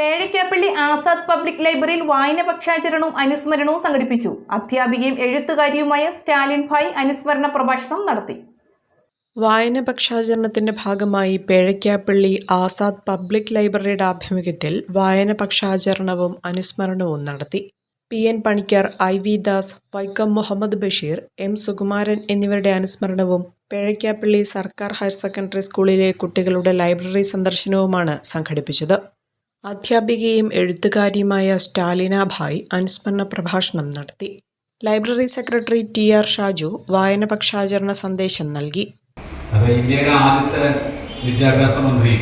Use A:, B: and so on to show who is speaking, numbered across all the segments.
A: Pezhakkappilly Azad public ലൈബ്രറിയിൽ വായന പക്ഷാചരണവും അനുസ്മരണവും സംഘടിപ്പിച്ചു. അധ്യാപികയും എഴുത്തുകാരിയുമായ സ്റ്റാലിൻ ഭായ് അനുസ്മരണ പ്രഭാഷണം നടത്തി.
B: വായന പക്ഷാചരണത്തിന്റെ ഭാഗമായി പേഴയ്ക്കാപ്പള്ളി ആസാദ് പബ്ലിക് ലൈബ്രറിയുടെ ആഭിമുഖ്യത്തിൽ വായന പക്ഷാചരണവും അനുസ്മരണവും നടത്തി. P N Panicker I V Das Vaikom Muhammad Basheer M Sukumaran എന്നിവരുടെ അനുസ്മരണവും പേഴയ്ക്കാപ്പള്ളി സർക്കാർ ഹയർ സെക്കൻഡറി സ്കൂളിലെ കുട്ടികളുടെ ലൈബ്രറി സന്ദർശനവുമാണ് സംഘടിപ്പിച്ചത്. അധ്യാപികയും എഴുത്തുകാരിയുമായ സ്റ്റാലിന ഭായ് അനുസ്മരണ പ്രഭാഷണം നടത്തി. Library secretary T R Shaju വായന പക്ഷാചരണ സന്ദേശം നൽകി.
C: ഇന്ത്യയുടെ ആദ്യത്തെ വിദ്യാഭ്യാസ മന്ത്രി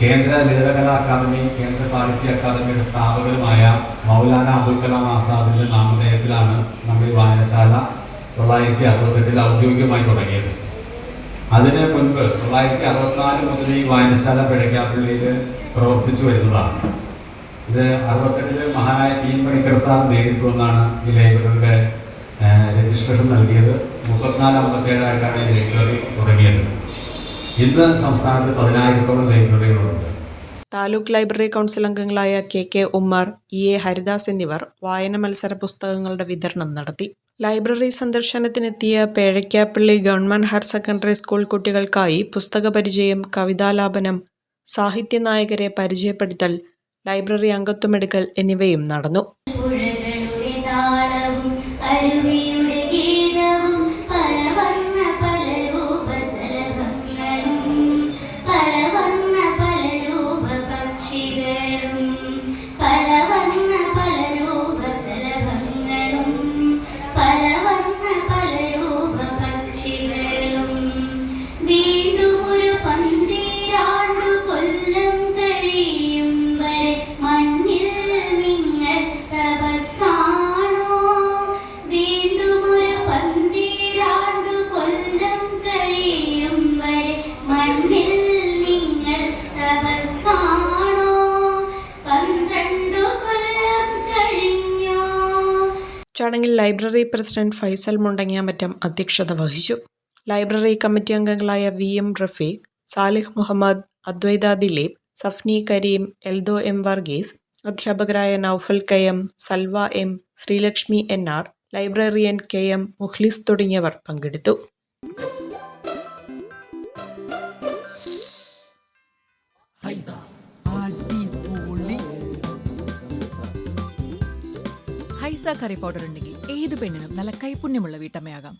C: കേന്ദ്ര ലളിതകലാ അക്കാദമി കേന്ദ്ര സാഹിത്യ അക്കാദമിയുടെ സ്ഥാപകരുമായ മൗലാന അബുൽ കലാം ആസാദിന്റെ നാമധേയത്തിലാണ് നമ്മുടെ വായനശാല തൊള്ളായിരത്തി അറുപത്തെട്ടിൽ ഔദ്യോഗികമായി തുടങ്ങിയത്. അതിന് മുൻപ് തൊള്ളായിരത്തി അറുപത്തിനാല് മുതൽ ഈ വായനശാല പിഴയ്ക്കാപ്പള്ളിയിൽ പ്രവർത്തിച്ചു വരുന്നതാണ്. ഇത് അറുപത്തെട്ടിൽ മഹാനായ പി എൻ പണിക്കർ സാർ നേരിട്ട് വന്നാണ് ഈ ലൈബ്രറിയുടെ രജിസ്ട്രേഷൻ നൽകിയത്. മുപ്പത്തിനാല് അമ്പത്തേഴായിട്ടാണ് ഈ ലൈബ്രറി തുടങ്ങിയത്. ഇന്ന് സംസ്ഥാനത്ത് പതിനായിരത്തോളം ലൈബ്രറികളുണ്ട്
B: താലൂക്ക് ലൈബ്രറി കൗൺസിൽ അംഗങ്ങളായ K K Ummer E A Haridas എന്നിവർ വായന മത്സര പുസ്തകങ്ങളുടെ വിതരണം നടത്തി. Library സന്ദർശനത്തിനെത്തിയ Pezhakkappilly government higher secondary school കുട്ടികൾക്കായി പുസ്തക പരിചയം കവിതാലാപനം സാഹിത്യനായകരെ പരിചയപ്പെടുത്തൽ ലൈബ്രറി അംഗത്വമെടുക്കൽ എന്നിവയും നടന്നു. ചടങ്ങിൽ ലൈബ്രറി പ്രസിഡന്റ് ഫൈസൽ മുണ്ടങ്ങിയാമറ്റം അധ്യക്ഷത വഹിച്ചു. ലൈബ്രറി കമ്മിറ്റി അംഗങ്ങളായ V M Rafeeq Salih Muhammad Advaitha Dileep Safni Kareem Eldho M Varghese അധ്യാപകരായ Noufal K M Salva M Sreelakshmi N R librarian K M Mukhlis തുടങ്ങിയവർ പങ്കെടുത്തു.
D: ഹൈസ കറി പൗഡർ ഉണ്ടെങ്കിൽ ഏത് പെണ്ണിനും നല്ല കൈപുണ്യമുള്ള വീട്ടമ്മയാകാം.